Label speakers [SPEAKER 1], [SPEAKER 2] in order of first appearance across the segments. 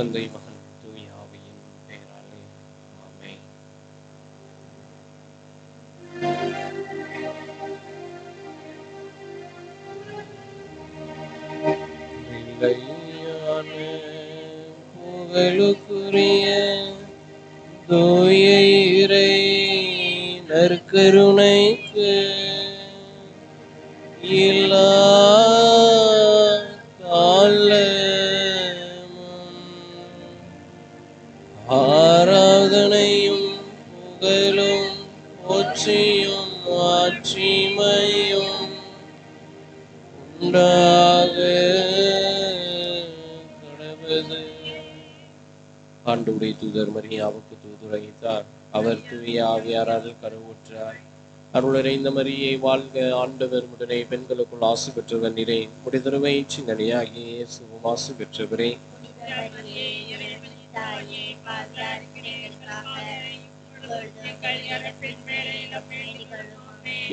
[SPEAKER 1] தந்தை மகன் தூய ஆவியின் பெயராலே. ஆமை புகழுக்குரிய தூய இறை நற்கருணைக்கு இல்லா தூதர் மரியாவுக்கு தூதுரைத்தார் அவர் தூய ஆவியாரால் கருவுற்றார் அருளறைந்த மரியை வாழ்க. ஆண்டவர் உடனே பெண்களுக்குள் ஆசு பெற்றவர் நிறை முடிதருவை சிங்கனியாகிய இயேசுவும் ஆசு பெற்றவரே.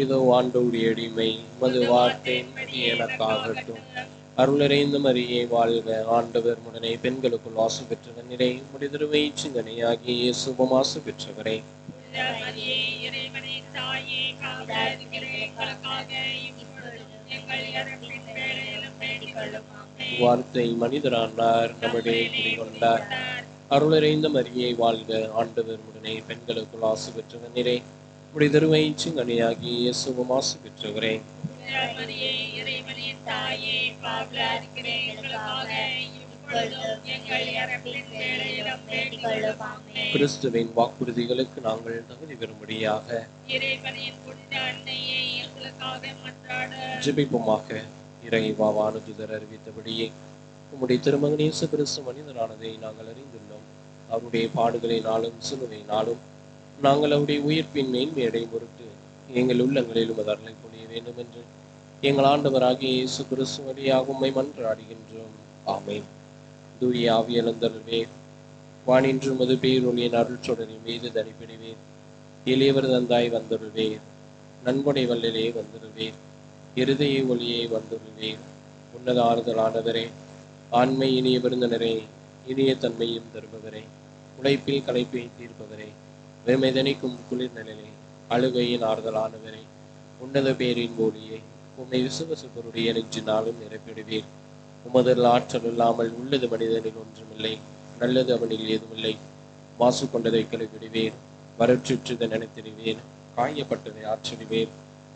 [SPEAKER 1] இதோ ஆண்டோடைய அடிமை மது வார்த்தை எனக்காகட்டும். அருளறைந்த மரியை வாழ்க ஆண்டவர் உடனே பெண்களுக்குள் ஆசு பெற்ற நிறை முடிதருவை சிங்கனியாகிய இயேசுவும் ஆசு பெற்றவரே. வார்த்தை மனிதரானார் நம்முடைய குடிகொண்டார். அருளறைந்த மரியை வாழ்க ஆண்டவர் உடனே பெண்களுக்குள் ஆசு பெற்ற நிறை முடிதருவை சிங்கனியாகிய இயேசுவும் ஆசு பெற்றவரே. கிறிஸ்துவின் வாக்குறுதிகளுக்கு நாங்கள் தகுதி பெறும்படியாக ஜெபிப்போமாக. இறைவா வானுதுதர் அறிவித்தபடியே உம்முடைய திருமகன் இயேசு கிறிஸ்து மனிதனானதை நாங்கள் அறிந்துள்ளோம். அவருடைய பாடுகளினாலும் சிலுவையினாலும் நாங்கள் அவருடைய உயிர்ப்பின் மேன்மையடை பொருட்டு எங்கள் உள்ளங்களிலும் அது அருளை வேண்டும் என்று எங்கள் ஆண்டவராகிய இயேசு கிறிஸ்து வழியாக உம்மை மன்றாடுகின்றோம். ஆமை தூய ஆவியலந்தருவே வானின்று மது பேரொழியின் அருள் சொடரின் மீது தனிப்பிடுவேன் எளியவர் தந்தாய் வந்தருள்வேன் நன்கொடை வல்லலே வந்தருள்வேன் இருதய ஒளியை வந்துருவேன் உன்னத ஆறுதலானவரே ஆண்மை இனிய விருந்தினரே இனிய தன்மையும் தருபவரே உழைப்பில் களைப்பை தீர்ப்பவரே வெறுமை தணிக்கும் குளிர் அழுகையின் ஆறுதலானவரே உன்னத பேரின் ஒளியை உம்மை விசுவசுப்பருடைய நெஞ்சினாலும் நிரப்பிடுவீர் உமதில் ஆற்றல் இல்லாமல் உள்ளது மனிதனில் ஒன்றுமில்லை. நல்லது அவனில் ஏதுமில்லை. மாசு கொண்டதை கழுவிடுவேன். வரற்றுற்றதை நினைத்திடுவேன். காயப்பட்டதை ஆற்றிடுவேன்.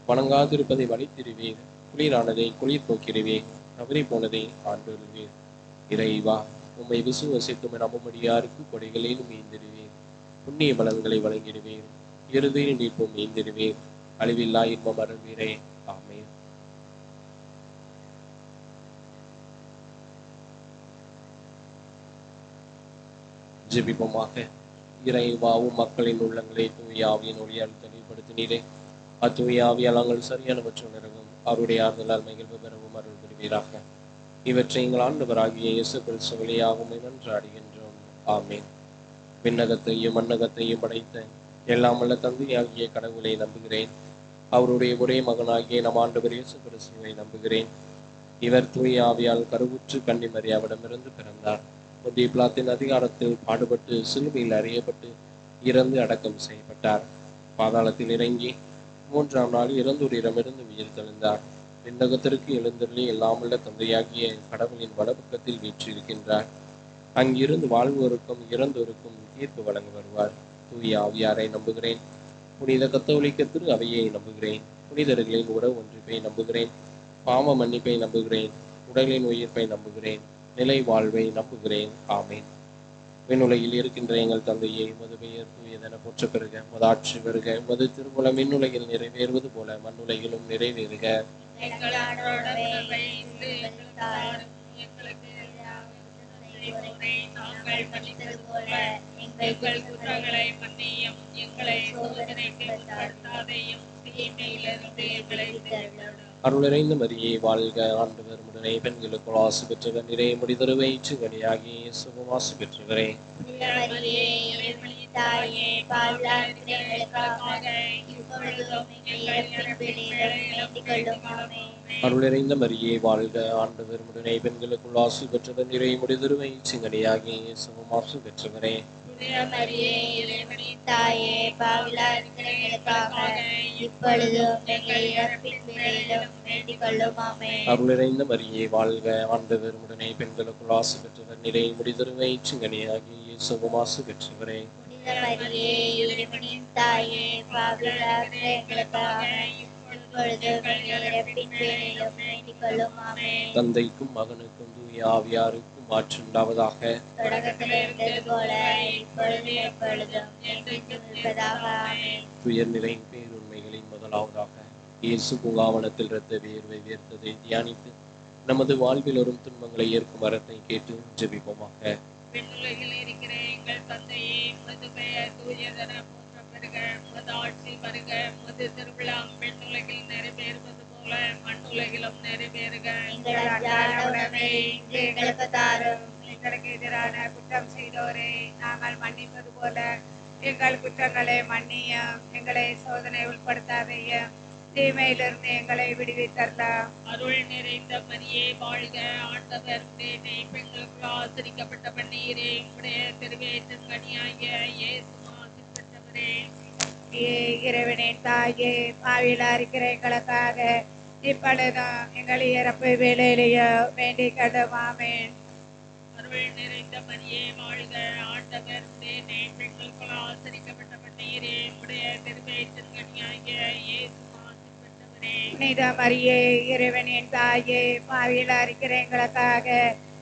[SPEAKER 1] வணங்காதிருப்பதை வலித்திடுவேன் குளிரானதை குளிர் போக்கிடுவேன். தவறி போனதை ஆண்டுவிடுவேன். இறைவா உம்மை விசுவசித்தும் நம்பும்படியாருக்கு கொடைகளிலும் மீந்திடுவேன் புண்ணிய பலன்களை வழங்கிடுவேன். இறுதியில் நீப்பும் மீந்திடுவேன் அழிவில்லா இன்பம் அருள்வீரே. ஆமேன். ஜெபிப்போமாக. இறைவாவும் மக்களின் உள்ளங்களை தூயாவியின் ஒளியால் தெளிவுபடுத்தினீரே அத்தூய ஆவியால் நாங்கள் சரியானவற்றை உணரவும் அவருடைய ஆறுதலால் மகிழ்வு பெறவும் அருள் பெறுவீராக இவற்றை எங்கள் ஆண்டவராகிய இயேசு கிறிஸ்து வழியாகவும் நன்றாடுகின்றோம். ஆமேன். விண்ணகத்தையும் மண்ணகத்தையும் படைத்த எல்லாம் வல்ல தந்தையாகிய கடவுளை நம்புகிறேன். அவருடைய ஒரே மகனாகிய நம் ஆண்டவர் இயேசு கிறிஸ்துவை நம்புகிறேன். இவர் தூய் ஆவியால் கருவுற்று கன்னிமரியாவிடமிருந்து பிறந்தார். முந்தைய பிளாத்தின் அதிகாரத்தில் பாடுபட்டு சிலுவையில் அறியப்பட்டு இறந்து அடக்கம் செய்யப்பட்டார். பாதாளத்தில் இறங்கி மூன்றாம் நாள் இறந்தூரிடமிருந்து உயிர் தெழுந்தார். விண்ணகத்திற்கு எழுந்தருளி எல்லாமுள்ள தந்தையாகிய கடவுளின் வலப்பக்கத்தில் வீற்றிருக்கின்றார். அங்கிருந்து வாழ்வோருக்கும் இறந்தோருக்கும் தீர்ப்பு வழங்க வருவார். தூய ஆவியாரை நம்புகிறேன். புனித கத்தோலிக்க திரு அவையை நம்புகிறேன். புனிதர்களின் உறவு ஒன்றிப்பை நம்புகிறேன். பாவ மன்னிப்பை நம்புகிறேன். உடலின் உயிர்ப்பை நம்புகிறேன். நிலை வாழ்வை நம்புகிறேன். ஆமேன். விண்ணுலகில் இருக்கின்ற எங்கள் தந்தையை மது பெயர் தூயதென போற்ற பெறுக மது ஆட்சி பெறுக. மது திருமுலம் மின்னுலகில் நிறைவேறுவது போல மண்ணுலகிலும் நிறைவேறுக.
[SPEAKER 2] எங்கள் நாங்கள் மன்னித்தது போல எங்கள் குற்றங்களை மன்னியும் எங்களை சோதனைக்கு உட்படுத்தாதையும் தீமையிலிருந்து
[SPEAKER 1] அருளிறைந்த மரியே வாழ்க ஆண்டவர் பெண்களுக்குள் ஆசு பெற்றவர் நிறைய முடிதருவை சுகனியாகி சுகமாசு பெற்றவரே.
[SPEAKER 2] தாயே பாவிலாருக்கிற எங்களுக்காக இப்பொழுதும் எங்கள் இறப்பின் வேளையிலும் வேண்டிக் கொள்ளும் ஆமே
[SPEAKER 1] அருள் நிறைந்த மரியே வாழ்க ஆண்டவர் உடனே பெண்களுக்குள் ஆசு பெற்றவர் நிறை முடிதிருமை சிங்கனியாகி இயேசுவும் ஆசு பெற்றவரே
[SPEAKER 2] தாயே பாவிலாருக்கிற எங்களுக்காக இப்பொழுதும் எங்கள் இறப்பின் வேளையிலும் வேண்டிக் கொள்ளும் ஆமே
[SPEAKER 1] அருள் நிறைந்த மரியே வாழ்க ஆண்டவர் உடனே பெண்களுக்குள் ஆசு பெற்றவர் நிறை முடிதிருமை சிங்கனியாகி ஆசு பெற்றவரே
[SPEAKER 2] புனித மரியே இறைவனின் தாயே எங்களுக்காக
[SPEAKER 1] தந்தைக்கும் மகனுக்கும் தூய ஆவியாருக்கும் மாற்றுண்டாவதாக துயர் பேருண்மைகளின் முதலாவதாக இயேசு பூங்காவனத்தில் இரத்த வியர்வை வியர்த்ததை தியானித்து நமது வாழ்வில் வரும் துன்பங்களை ஏற்கும் வரத்தை கேட்டு ஜெபிப்போமாக.
[SPEAKER 3] விண்ணுலகில் இருக்கிற எங்கள் தந்தையே உமது பெயர் தூயதென போற்ற பெருக உமது ஆட்சி வருக உமது திருவிழா விண்ணுலகில் நிறைவேறுவது போல மண்ணுலகிலும் நிறைவேறுக.
[SPEAKER 2] எங்களுக்கு
[SPEAKER 3] எதிரான குற்றம் செய்தோரை நாங்கள் மன்னிப்பது போல எங்கள் குற்றங்களை மன்னிய எங்களை சோதனை உட்படுத்தாதைய தீமையிலிருந்து எங்களை விடுவித்தரலாம் அருள் நிறைந்த மரியே வாழ்க ஆண்டவர். பெண்களுக்கு ஆசிரிக்கப்பட்ட பன்னீரே உடைய திருவேற்றும் கனியாகிய இயேசு ஆசிர்பெற்றவரே இறைவனின் தாயே பாவிலா இருக்கிற எங்களுக்காக இப்பொழுதும் எங்கள் இறப்பு வேலையிலேயே வேண்டிக் கடுமாமேன் அருள் நிறைந்த மரியே வாழ்க ஆண்டவர். பெண்களுக்குள் ஆசிரிக்கப்பட்ட பன்னீரே உடைய திருவேற்றும் கனியாகிய இயேசு ஆசிர்பெற்றவரே புனித மரியே இறைவனின் தாயே பாவிலா இருக்கிற எங்களுக்காக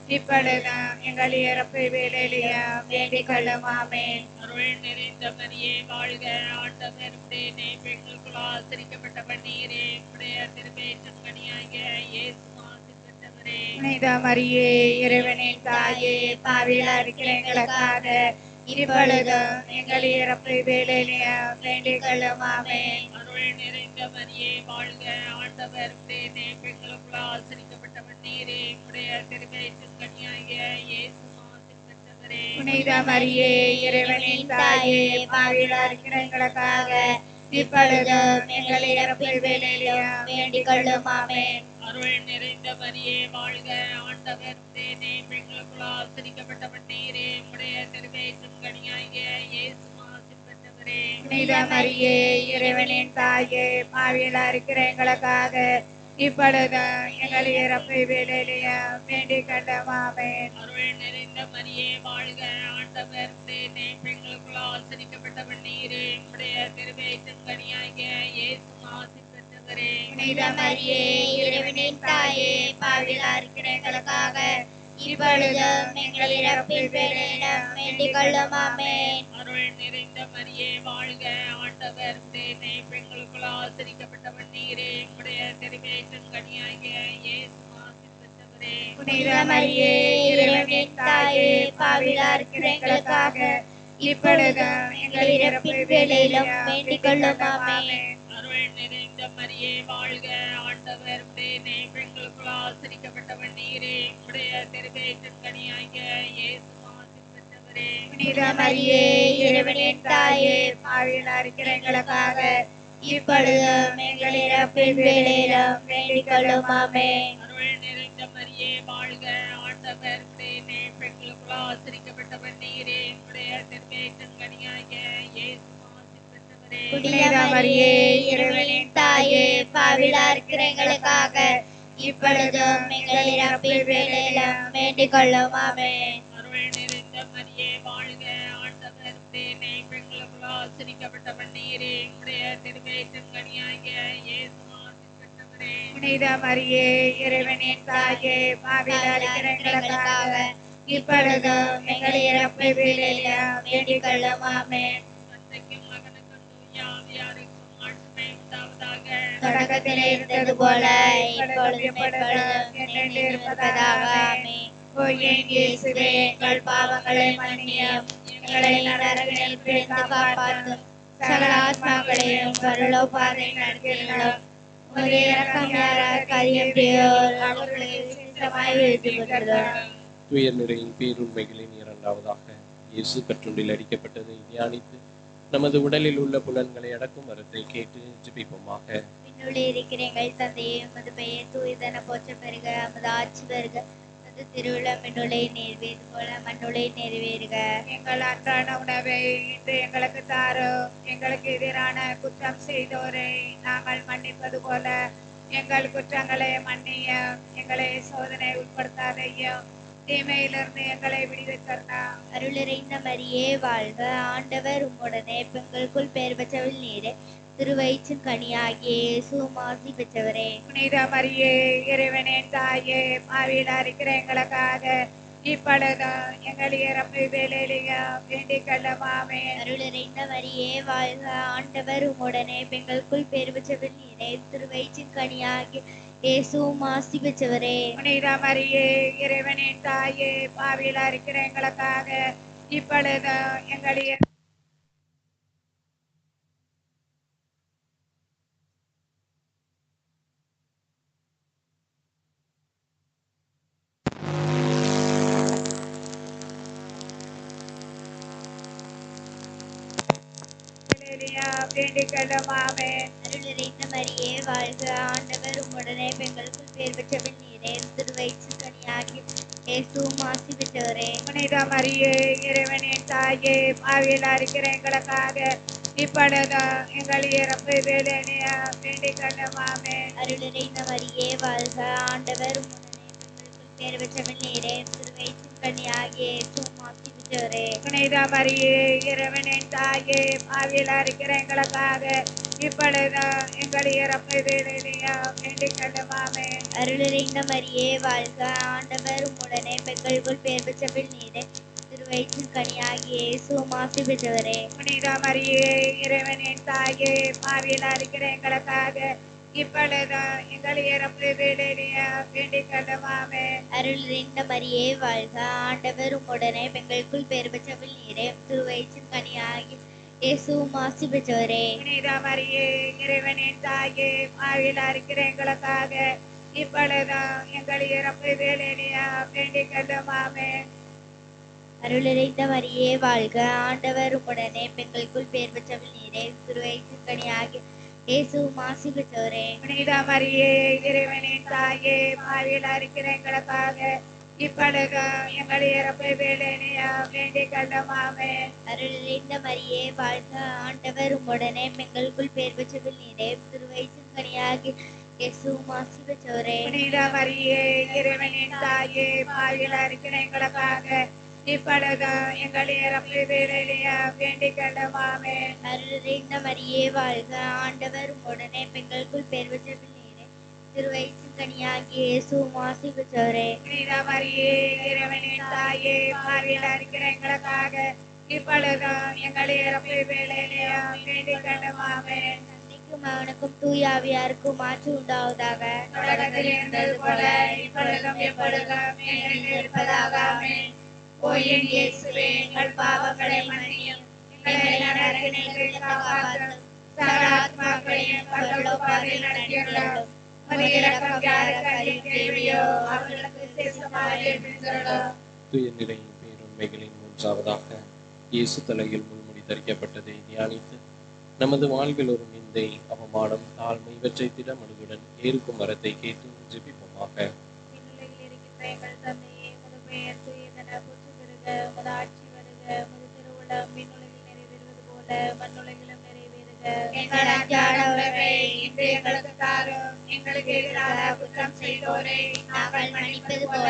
[SPEAKER 3] இப்பொழுதும் எங்கள் இறப்பு வேலையிலேயே வேண்டிக் கொள்ளுமாமேன் அருள் நிறைந்த மரியே வாழ்க ஆண்டவர். தேனே பெண்களுக்குள் ஆசிரிக்கப்பட்ட பன்னீரே உடைய திருவேற்றும் கனியாகிய இயேசு புனித மரியே இறைவனின் தாயே பாவிலா இருக்கிற எங்களுக்காக இப்பொழுதும் எங்கள் இறப்பு வேலையிலேயே வேண்டிக் கொள்ளுமாமே அருள் நிறைந்த மரியே வாழ்க ஆண்டவர் தேனே பெண்களுக்குள் ஆசிரிக்கப்பட்ட பன்னீரே உடைய திருவேற்றும் கனியாகிய இயேசு புனித மரியே இறைவனின் தாயே பாவிலா இருக்கிற எங்களுக்காக இப்பொழுதும் எங்கள் இறப்பு வேலையிலேயே வேண்டிக் கொள்ளுமாமே அருள் நிறைந்த மரியே வாழ்க ஆண்டவர் தேனே பெண்களுக்குள் ஆசிரிக்கப்பட்ட பன்னீரே உடைய திருவேற்றும் கனியாகிய இயேசு ஆசிர்பெற்றவரே புனித மரியே இறைவனின் தாயே பாவியலா இருக்கிற எங்களுக்காக. இப்பொழுதும் எங்கள் இறப்பு வேலையிலேயே வேண்டிக் அருள் நிறைந்த மரியே வாழ்க ஆண்டவர். தேனே பெண்களுக்குள் ஆசிரிக்கப்பட்ட பன்னீரே உடைய திருவேற்றும் கனியாகிய இயேசு
[SPEAKER 2] இறைவனின் தாயே பாவிலா இருக்கிற எங்களுக்காக. இப்பொழுதும் எங்கள் இறப்பின் வேளையிலும் வேண்டிக் கொள்ளும் ஆமென்.
[SPEAKER 3] அருள் நிறைந்த மரியே வாழ்க ஆண்டவர். தேனே பெண்களுக்குள் ஆசிரிக்கப்பட்ட பன்னீரே உடைய திருவேற்றும் கனியாகிய இயேசு
[SPEAKER 2] புனித மரியே இறைவனின் தாயே பாவிலா இருக்கிற எங்களுக்காக இப்பொழுதும் எங்கள் இறப்பின் வேளையிலும் வேண்டிக் கொள்ளும் ஆமென்.
[SPEAKER 3] அருள் நிறைந்த மரியே வாழ்க ஆண்டவர். தேனே பெண்களுக்குள் ஆசிரிக்கப்பட்ட பன்னீரே உடைய திருவேற்றும் கனியாகிய இயேசு
[SPEAKER 2] மரியே இறைவனின் தாயே பாவிலா இருக்கிற எங்களுக்காக இப்பொழுதும் எங்கள் இறப்பின் வேளையிலும் வேண்டிக் கொள்ளும் ஆமென்
[SPEAKER 3] அருள் நிறைந்த மரியே வாழ்க ஆண்டவர். தேனே பெண்களுக்குள் ஆசிரிக்கப்பட்ட பன்னீரே உடைய திருவேற்றும் கனியாகிய இயேசு
[SPEAKER 2] மரியே இறைவனின் தாயே பாவிலா இருக்கிற எங்களுக்காக இப்பொழுதும் எங்கள் இறப்பின் வேளையிலும் வேண்டிக் கொள்ளும் ஆமென்
[SPEAKER 3] அருள் நிறைந்த மரியே வாழ்க ஆண்டவர் தேனே பெண்களுக்குள் ஆசிரிக்கப்பட்ட பன்னீரே உடைய திருவேற்றும் கனியாகிய இயேசு புனித மரியே இறைவனின் தாயே எங்களுக்காக
[SPEAKER 2] இப்பொழுதும் எங்கள் இறப்பு வேளையிலும் வேண்டிக் கொள்ளும் ஆமென் தொடக்கத்தில் இருந்தது போல இருப்பதாக. எங்கள் பாவங்களை மன்னியும். எங்களை நரகத்தில் பிரிந்து காப்பாற்றும். சகல ஆத்மாக்களையும் பரலோபாதை நடத்தியும் ஒரு இறக்கம் யாராக கரியப்படியோர் அவர்களை வைத்துக் கொள்கிறோம்
[SPEAKER 1] துயர் நிறையின் பேருண்மைகளின் இரண்டாவதாக இயேசு கற்றுண்டில் அடிக்கப்பட்டதை தியானித்து நமது உடலில் உள்ள புலன்களை அடக்கும் வரத்தை கேட்டு ஜெபிப்போமாக.
[SPEAKER 2] இருக்கிற எங்கள் தந்தையே உமது பெயர் தூயதன போற்ற பெருக உமது ஆட்சி வருக உமது திருவிழா மின்னுளை நிறைவேறு போல மண்ணுளை நிறைவேறுக.
[SPEAKER 4] எங்கள் அன்றாட உணவை இன்று எங்களுக்கு தாரும் எங்களுக்கு எதிரான குற்றம் செய்தோரை நாங்கள் மன்னிப்பது போல எங்கள் குற்றங்களை மன்னிய எங்களை சோதனை உட்படுத்தாதையும் தீமையிலிருந்து எங்களை விடுவித்தரலாம்
[SPEAKER 2] அருளிறைந்த மரியே வாழ்க. ஆண்டவர் உம்முடனே பெண்களுக்குள் பெயர் பெற்றவள் நீரே. திருவயிற்றின் கனியாகிய இயேசுவும் ஆசி பெற்றவரே
[SPEAKER 4] புனித மரியே இறைவனின் தாயே பாவியில் இருக்கிற எங்களுக்காக இப்பொழுதும் எங்கள் இறப்பு வேலையிலையும் வேண்டிக் கொள்ளுமாமே
[SPEAKER 2] அருளிறைந்த மரியே வாழ்க. ஆண்டவர் உம்முடனே பெண்களுக்குள் பெயர் பெற்றவள் நீரே. திருவயிற்றின் கனியாகிய ஆசி பெற்றவரே
[SPEAKER 4] புனித மரியே இறைவனின் தாயே பாவியில் இருக்கிற எங்களுக்காக இப்பொழுதும் எங்கள் இற- வேலையிலையும் வேண்டிக் கொள்ளுமாமே
[SPEAKER 2] அருளிறைந்த மரியே வாழ்க உம்முடனே பெண்களுக்குள் பெயர் பெற்றவள் நீரே. திருவயிற்றின் கனியாகிய இயேசுவும் ஆசி பெற்றவரே.
[SPEAKER 4] புனித மரியே இறைவனின் தாயே. பாவியில் இருக்கிற எங்களுக்காக இப்பொழுதும் எங்கள் இறப்பு வேலையிலைய வேண்டிக் கொள்ளுமாமே
[SPEAKER 2] அருளிறைந்த மரியே வாழ்க. ஆண்டவர் பெயர் பெற்றவள் நீரே. திருவயிற்றின் கனியாகிய இயேசுவும் ஆசி பெற்றவரே.
[SPEAKER 4] புனித மரியே இறைவனின் தாயே. பாவியில் இருக்கிற எங்களுக்காக இப்பொழுதும் எங்கள் இறப்பு வேலையிலைய வேண்டிக் கொள்ளுமாமே.
[SPEAKER 2] அருளிறைந்த மரியே வாழ்க. ஆண்டவர் உம்முடனே பெண்களுக்குள் பெயர் பெற்றவள் நீரே. திருவயிற்றின் கனியாகிய ஆசி பெற்றவரே.
[SPEAKER 4] புனித மரியே இறைவனின் தாயே பாவியில் இருக்கிற எங்களுக்காக இப்பொழுதும் எங்கள் இறப்பு வேலையிலைய வேண்டிக் கொள்ளுமாமே.
[SPEAKER 2] அருளிறைந்த மரியே வாழ்க. ஆண்டவர் உம்முடனே பெண்களுக்குள் பெயர் பெற்றவள் நீரே. திருவயிற்றின் கனியாகி இயேசுவும் ஆசி பெற்றவரே
[SPEAKER 4] புனித மரியே இறைவனின் தாயே பாவியில் இருக்கிற எங்களுக்காக இப்பொழுதும் எங்கள் இறப்பு வேலையிலைய வேண்டிக் கொள்ளுமாமே
[SPEAKER 2] அருளிறைந்த மரியே வாழ்க. ஆண்டவர் உம்முடனே பெண்களுக்குள் பெயர் பெற்றவள் நீரே. திருவயிற்றின் கனியாகி இயேசுவும் ஆசி பெற்றவரே
[SPEAKER 4] புனித மரியே இறைவனின் தாயே பாவியில் இருக்கிற எங்களுக்காக இப்பொழுதும் எங்கள் இறப்பு வேலையிலைய வேண்டிக் கொள்ளுமாமே
[SPEAKER 2] அருளிறைந்த மரியே வாழ்க ஆண்டவர் உம்முடனே பெண்களுக்குள் பெயர் பெற்றவள் நீரே திருவயிற்றின் கனியாகி இயேசுவும் ஆசி பெற்றவரே
[SPEAKER 4] புனித மரியே இறைவனின் தாயே பாவியில் இருக்கிற எங்களுக்காக இப்பொழுதும் எங்கள் இறப்பு வேலையிலைய வேண்டிக் கொள்ளுமாமே
[SPEAKER 2] அருளிறைந்த மரியே வாழ்க ஆண்டவர் உம்முடனே பெண்களுக்குள் பெயர் பெற்றவள் கனியாகி இயேசுவும் ஆசி பெற்றவரே
[SPEAKER 4] புனித மரியே இறைவனின் தாயே பாவியில் இருக்கிற எங்களுக்காக இப்பொழுதும் எங்கள் இறப்பு வேலையிலைய வேண்டிக் கொள்ளுமாமே
[SPEAKER 2] தந்தைக்கும் மகனுக்கும் தூய ஆவியாருக்கும் மாற்று உண்டாவதாக.
[SPEAKER 4] தொடக்கத்தில் இருந்தது போல இப்பொழுதும் எப்பொழுதும் இருப்பதாக என் இயேசுவே எங்கள் பாவங்களை மன்னியும். எங்களை நரகத்திலிருந்து காப்பாற்றும். பரலோகத்தில் நடத்தியுள்ளோம். உமது இரக்கம் யாருக்கு அதிகம் தேவையோ அவர்களுக்கு விசேஷமாக இருந்தருளும்
[SPEAKER 1] தூய நிலை பேருண்மைகளின் மூன்றாவதாக இயேசு தலையில் முள்முடி தரிக்கப்பட்டதை தியானித்து நமது வாழ்வில் ஒரு நிந்தை அவமானம் தாழ்மை இவற்றை திடமனுடன் ஏற்கும் வரத்தை கேட்டு ஜெபிப்போமாக.
[SPEAKER 4] மண்ணுலகிலும்
[SPEAKER 2] எங்கள் அன்றாட
[SPEAKER 4] இன்று எங்களுக்கு தாரும் எங்களுக்கு எதிராக குற்றம் செய்தோரை
[SPEAKER 2] நாங்கள் மன்னிப்பது போல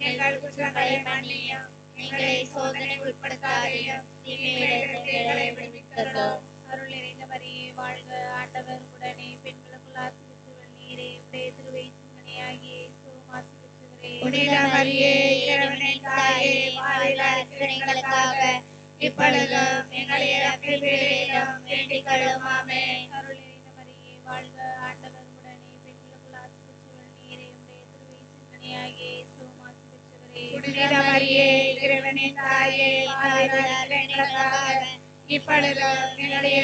[SPEAKER 2] எங்கள் குற்றங்களை மன்னியும் எங்களை சோதனை உட்படுத்தாதையும் தீமையிலிருந்து எங்களை
[SPEAKER 4] அருள் வாழ்க ஆண்டவர் உடனே பெண்களுக்குள் ஆசி நீரே உடைய திருவயிற்றின் மணியாகிய இயேசுவும்
[SPEAKER 2] மரியே தாயே எங்களுக்காக இப்பொழுதும் எங்கள் இறப்பு வேளையிலும் வேண்டிக் கொள்ளும் ஆமென்.
[SPEAKER 4] அருள் நிறைந்த மரியே வாழ்க. ஆண்டவர் உடனே பெண்களுக்குள் ஆசி பெற்றவள் நீரே உடைய திருவயிற்றின் மணியாகிய இயேசுவும் ஆசி பெற்றவரே
[SPEAKER 2] புனித மரியே இறைவனின் தாயே எங்களுக்காக இப்பொழுதும் வேண்டிக்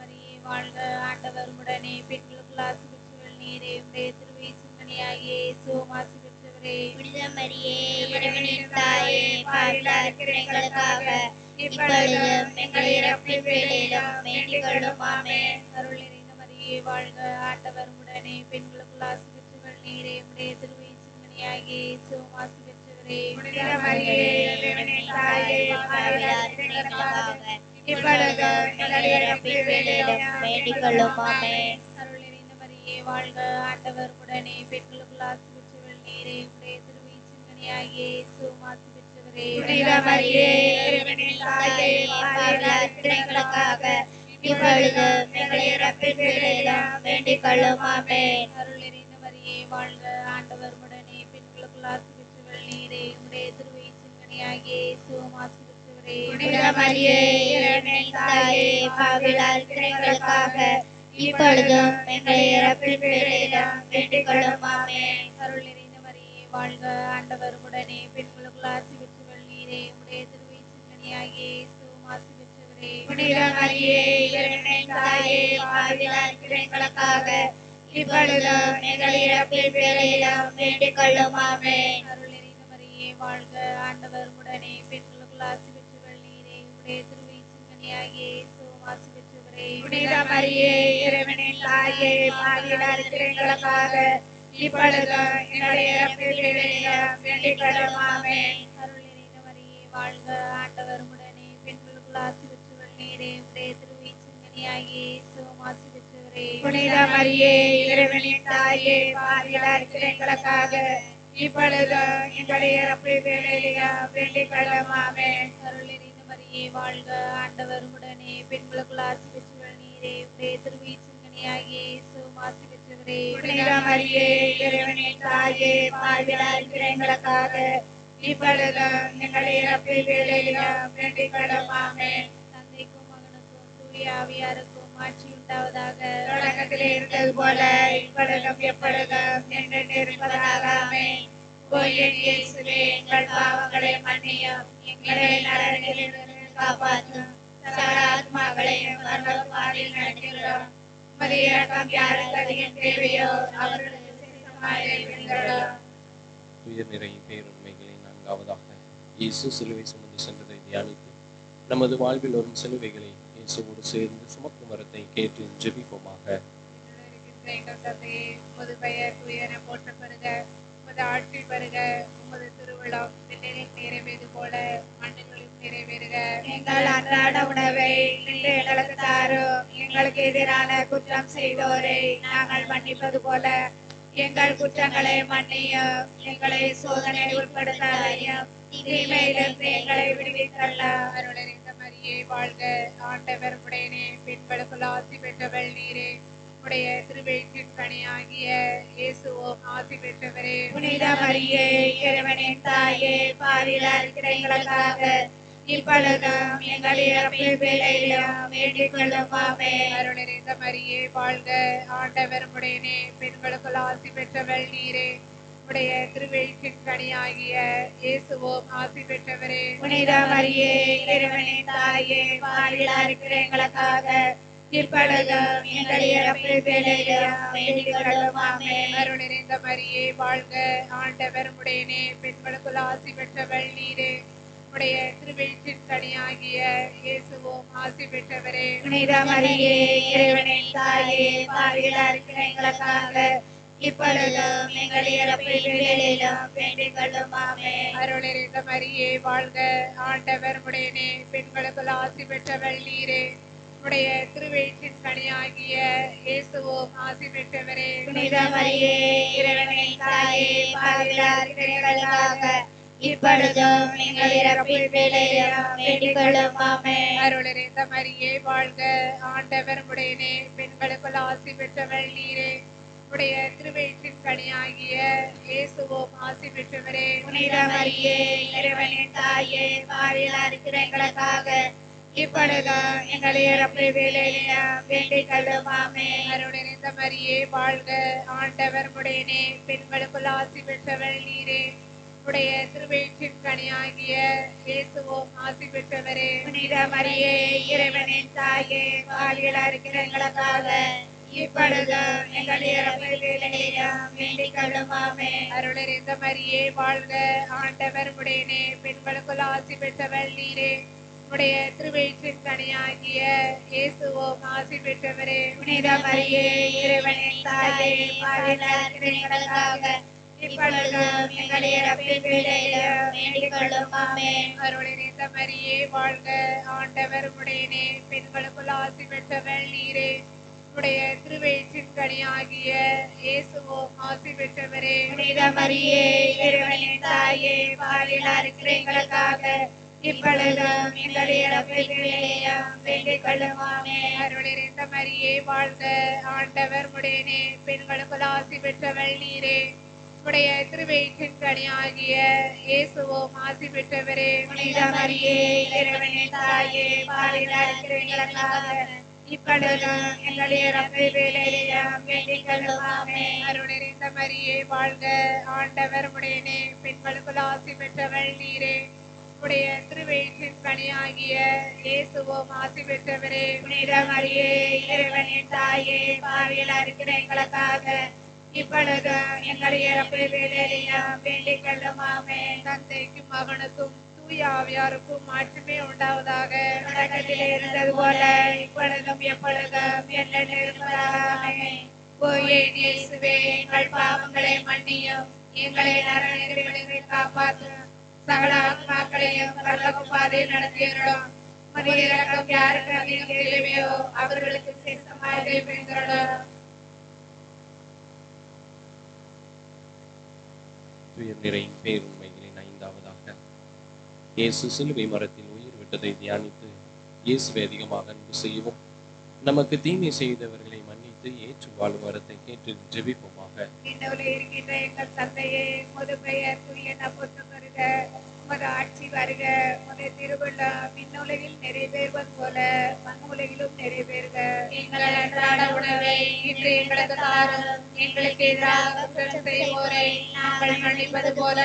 [SPEAKER 4] மரியே வாழ்க. ஆண்டவர் உடனே பெண்களுக்குள் நீரே உடைய
[SPEAKER 2] புனித மரியே இறைவனின் தாயே பாவிலா இருக்கிற எங்களுக்காக இப்பொழுதும் எங்கள் இறப்பின் வேளையிலும் வேண்டிக் கொள்ளும் ஆமென்.
[SPEAKER 4] அருள் நிறைந்த மரியே வாழ்க ஆண்டவர் உடனே. பெண்களுக்குள் ஆசி பெற்றவள் நீரே உடைய இயேசுவும் ஆசி பெற்றவரே
[SPEAKER 2] புனித மரியே இறைவனின் தாயே பாவிலா இருக்கிற எங்களுக்காக இப்பொழுதும் எங்கள் இறப்பின் வேளையிலும் வேண்டிக் கொள்ளும் ஆமென்.
[SPEAKER 4] அருள் நிறைந்த மரியே வாழ்க ஆண்டவர் உடனே. பெண்களுக்குள் ஆசி நீரே உடைய திருவயிற்றின் கனியாகிய இயேசுவும் ஆசி பெற்றவரே
[SPEAKER 2] எங்களுக்காக இப்பொழுதும் எங்கள் வேளையிலும் வேண்டிக் கொள்ளும் ஆமென்.
[SPEAKER 4] அருள் நிறைந்த மரியே வாழ்க ஆண்டவர் உடனே பெண்களுக்குள் ஆசி பெற்றவள் நீரே. உடைய திருவயிற்றின் கனியாகிய இயேசுவும் ஆசி பெற்றவரே
[SPEAKER 2] புனித மரியே இறைவனின் தாயே பாவிலா இருக்கிற எங்களுக்காக இப்பொழுதும் எங்கள் இறப்பின் வேண்டிக் கொள்ளும் ஆமென்.
[SPEAKER 4] அருள் வாழ்க ஆண்டவர் உடனே பெண்களுக்குள் ஆசி பெற்றவள் நீரே. உடைய திருவயிற்றின் கனியாகிய இயேசுவும் ஆசி பெற்றவரே.
[SPEAKER 2] புனித மரியே இறைவனின் தாயே பாவிலா இருக்கிற எங்களுக்காக இப்பொழுதும் எங்கள் இறப்பின் வேளையிலும் வேண்டிக் கொள்ளும் ஆமென்.
[SPEAKER 4] அருள் நிறைந்த மரியே வாழ்க ஆண்டவர் உடனே பெண்களுக்குள் ஆசி பெற்றவள் நீரே. உடைய திருவயிற்றின் கனியாகிய இயேசுவும் ஆசி பெற்றவரே.
[SPEAKER 2] புனித மரியே இறைவனின் தாயே எங்களுக்காக இப்பொழுதும் எங்கள் இறப்பின் வேளையிலும் வேண்டிக் கொள்ளும் ஆமென்
[SPEAKER 4] அருள் நிறைந்த மரியே வாழ்க ஆண்டவர் உடனே. பெண்களுக்குள் ஆசி பெற்றவள் நீரே உடைய இயேசுவும் ஆசி பெற்றவரே
[SPEAKER 2] புனித மரியே இறைவனின் தாயே இருக்கிற எங்களுக்காக இப்பொழுதும் எங்கள் இறப்பின் வேளையிலும் வேண்டிக் கொள்ளும் ஆமென்
[SPEAKER 4] அருள் நிறைந்த மரியே வாழ்க ஆண்டவர் உடனே. பெண்களுக்குள் ஆசி பெற்றவள் நீரே உடைய திருவயிற்றின் கனியாகிய இயேசுவும் ஆசி பெற்றவரே
[SPEAKER 2] தாயே பாவிலா இருக்கிற இப்பொழுதும் எங்கள் இறப்பின் வேளையிலும் வேண்டிக்
[SPEAKER 4] தந்தைக்கும் மகனுக்கும் ஆட்சி உண்டாவதாக.
[SPEAKER 2] தொடக்கத்தில் இருந்தது போல இப்பொழுதும் எப்பொழுதும் எங்கள் பாவங்களை மன்னியும் எங்களை காப்பாற்றும் சகல ஆத்மாக்களையும் நடத்துகிறோம் உமது யாருக்கு அதிகம் தேவையோ அவர்களுக்கு சித்தமாய்
[SPEAKER 1] நிறைய பேருண்மைகளை நான்காவதாக இயேசு சிலுவை சுமந்து சென்றதை தியானித்து நமது வாழ்வில் வரும் சிலுவைகளை இயேசுவோடு சேர்ந்து சுமக்கும் மரத்தை கேட்டு ஜெபிப்போமாக.
[SPEAKER 4] எங்கள் தந்தையே உமது பெயர் உயர போற்றப்படுக. உமது ஆட்சி பெறுக உமது திருவிழம் விண்ணில் நிறைவேறு போல மண்ணிலும் நிறைவேறுக.
[SPEAKER 2] எங்கள் அன்றாட உணவை இன்று எங்களுக்கு தாரும் எங்களுக்கு எதிரான குற்றம் செய்தோரை நாங்கள் மன்னிப்பது போல எங்கள் குற்றங்களை மன்னியும் எங்களை சோதனை உட்படுத்தாதையும் தீமையிலிருந்து எங்களை விடுவித்தல்ல
[SPEAKER 4] அருளறிந்த மரியே வாழ்க. ஆண்டவர் உடையனே பெண்களுக்குள் ஆசி பெற்றவள் நீரே. உடைய திருவயிற்றின் கனியாகிய இயேசுவோம் ஆசி பெற்றவரே
[SPEAKER 2] புனித மரியே இறைவனின் தாயே பாரிலா இருக்கிற எங்களுக்காக இப்பொழுதும் எங்கள் வேண்டிக்
[SPEAKER 4] அருளறிந்த மரியே வாழ்க ஆண்டவர் உடையனே பெண்களுக்குள் ஆசி பெற்றவள் நீரே. உடைய திருவயிற்றின் கனியாகிய இயேசுவோம் ஆசி பெற்றவரே.
[SPEAKER 2] புனித மரியே இறைவனின் தாயே பாரிலா இருக்கிற இப்பொழுதும் எங்கள் இறப்பின் வேளையிலும் வேண்டிக் கொள்ளும் ஆமென்
[SPEAKER 4] அருளறிந்த மரியே வாழ்க. ஆண்டவர் உடையனே பெண்களுக்குள் ஆசி பெற்றவள் நீரே. உடைய திருவயிற்றின் கனியாகிய இயேசுவோம் ஆசி பெற்றவரே.
[SPEAKER 2] புனித மரியே இறைவனின் தாயே பாரிலா இருக்கிற எங்களுக்காக இப்பொழுதும் எங்கள் வேண்டிக்
[SPEAKER 4] மரியே வாழ்க. ஆண்டவர் உடையனே பெண்களுக்குள் ஆசி பெற்றவள் நீரே. உடைய திருவயிற்றின் கனியாகிய இயேசுவோம் ஆசி பெற்றவரே
[SPEAKER 2] புனித மரியே இறைவனின் தாயே பாவிலா இருக்கிற எங்களுக்காக இப்பொழுதும் வேளையிலும் வேண்டிக் கொள்ளும் ஆமென்
[SPEAKER 4] அருளறிந்த மரியே வாழ்க. ஆண்டவர் உடையனே பெண்களுக்குள் ஆசி பெற்றவள் நீரே. உடைய திருவயிற்றின் கனியாகிய இயேசுவோம் ஆசி பெற்றவரே
[SPEAKER 2] புனித மரியே இறைவனின் தாயே பாவிலா இருக்கிற எங்களுக்காக இப்பொழுதும் எங்கள் இறப்பின் வேளையிலும் வேண்டிக் கொள்ளும் ஆமென்
[SPEAKER 4] அருளறிந்த மரியே வாழ்க. ஆண்டவர் உடையனே பெண்களுக்குள் ஆசி பெற்றவள் நீரே. உடைய திருவயிற்றின் கனியாகிய இயேசுவோம் ஆசி பெற்றவரே.
[SPEAKER 2] புனித மரியே இறைவனின் தாயே பாவிலா இருக்கிற எங்களுக்காக இப்பொழுதும் எங்கள் இறப்பு வேளையிலும் வேண்டிக் கொள்ளும் ஆமே
[SPEAKER 4] அருளறிந்த மரியே வாழ்க. ஆண்டவர் உடையனே பெண்களுக்குள் ஆசி பெற்றவள் நீரே. உடைய திருவயிற்றின் கனியாகிய இயேசுவோம் ஆசி பெற்றவரே
[SPEAKER 2] புனித மரியே இறைவனின் தாயே பாவிலார் இருக்கிற எங்களுக்காக இப்பொழுதும் வேண்டிக் கொள்ளும் ஆமே
[SPEAKER 4] அருளறிந்த மரியே வாழ்க. ஆண்டவர் உடையனே பெண்களுக்குள் ஆசி பெற்றவள் நீரே. உடைய திருவயிற்றின் கனியாகிய இயேசுவோம் ஆசி பெற்றவரே
[SPEAKER 2] புனித மரியே இறைவனின் தாயே பாவிலார் இருக்கிற எங்களுக்காக இப்பொழுதும் எங்கள் இறப்பின் வேளையிலும் வேண்டிக் கொள்ளும் ஆமே
[SPEAKER 4] அருளிருந்த மரியே வாழ்க ஆண்டவர் உடையனே பெண்களுக்குள் ஆசி பெற்றவள் நீரே. உடைய திருவயிற்றின் கனியாகிய இயேசுவோம் ஆசி பெற்றவரே.
[SPEAKER 2] புனித மரியே இறைவனின் தாயே பாவிலார் இருக்கிற எங்களுக்காக இப்பொழுதும் எங்கள் இறப்பின் வேளையிலும் வேண்டிக் கொள்ளும் ஆமே
[SPEAKER 4] அருளிருந்த மரியே வாழ்க ஆண்டவர் உடையனே பெண்களுக்குள் ஆசி பெற்றவள் நீரே. உடைய திருவயிற்றின் பணியாகிய இயேசுவோம் ஆசி பெற்றவரே
[SPEAKER 2] புனித மரியே இறைவனின் தாயே பாவியில் இருக்கிற எங்களுக்காக இப்பொழுது எங்கள் இறப்பின் வேளையிலும் வேண்டிக் கொள்ளும் ஆமே
[SPEAKER 4] தந்தைக்கும் மகனுக்கும் தூய ஆவியாருக்கும் மாற்றமே உண்டாவதாக
[SPEAKER 2] தொடக்கத்தில் இருந்தது போல இப்பொழுதும் எப்பொழுதும் என்ன இருப்பதாகவே போயே இயேசுவே எங்கள் பாவங்களை மன்னியும் எங்களை நரகிலிருந்து காப்பாற்றும் பரலோக பாதையில் நடத்தியவர்களும் மது இறக்கம் யாருக்கு அதிகம் தேவையோ அவர்களுக்கு சித்தமாக பெண்களும்
[SPEAKER 1] துயர் நிறையும் பேருண்மைகளின் ஐந்தாவதாக இயேசு சிலுவை மரத்தில் உயிர் விட்டதை தியானித்து இயேசுவை அதிகமாக அன்பு செய்யவும் நமக்கு தீமை செய்தவர்களை மன்னித்து ஏற்று வாழும் வரத்தை கேட்டு ஜெபிப்போமாக
[SPEAKER 2] வருக உமது ஆட்சி வருக உமது திருவிழா விண்ணுலகில் நிறைவேறுவது போல மண்ணுலகிலும் நிறைவேறுக எங்கள் அன்றாட உணவை இன்று எங்களுக்கு தாரும் எங்களுக்கு எதிராக குற்றம் செய்வோரை நாங்கள் மன்னிப்பது போல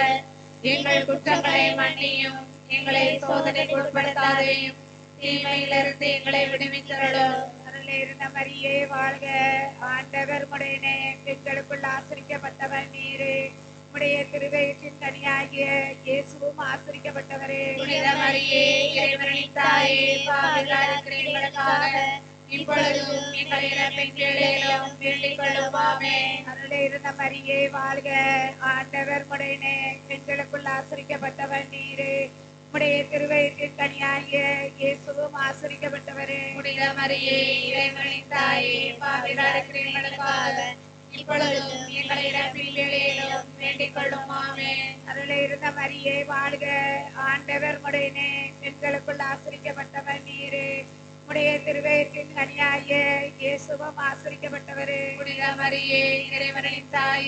[SPEAKER 2] எங்கள் குற்றங்களை மன்னியும் எங்களை சோதனைக்கு உட்படுத்தாதையும் தீமையிலிருந்து எங்களை விடுவித்தருளும். இருந்த மரியே வாழ்க. ஆண்டவர் முடையனே பெண்களுக்குள் ஆசிரிக்கப்பட்டவர் நீரே. உடைய திருவயிற்றின் கனியாகிய இயேசுவும் ஆசிரிக்கப்பட்டவரே. புனித மரியே இறைவனின் தாயே பாவிகளாக இருக்கிற எங்களுக்காக இப்பொழுதும் எங்கள் இறப்பின் வேளையிலும் வேண்டிக் கொள்ளும் ஆமே அருளே இருந்த மரியே வாழ்க. ஆண்டவர் முடையனே பெண்களுக்குள் ஆசிரிக்கப்பட்டவர் நீரே. உடைய திருவயிற்றின் கனியாகிய இயேசுவும் ஆசிரிக்கப்பட்டவரே. புனித மரியே இறைவனின் தாயே பாவிகளாக இருக்கிற எங்களுக்காக இப்பொழுதும் எங்கள் இறப்பின் வேண்டிக் கொள்ளும் ஆமே அதில் இருந்த மரியே வாழ்க. ஆண்டவர் முடையனே பெண்களுக்குள் ஆசிரிக்கப்பட்டவர் நீரே. உடைய திருவயிற்றின் கனியாகிய இயேசுவும் ஆசிரிக்கப்பட்டவரே. புனித மரியே இறைவனின் தாய்.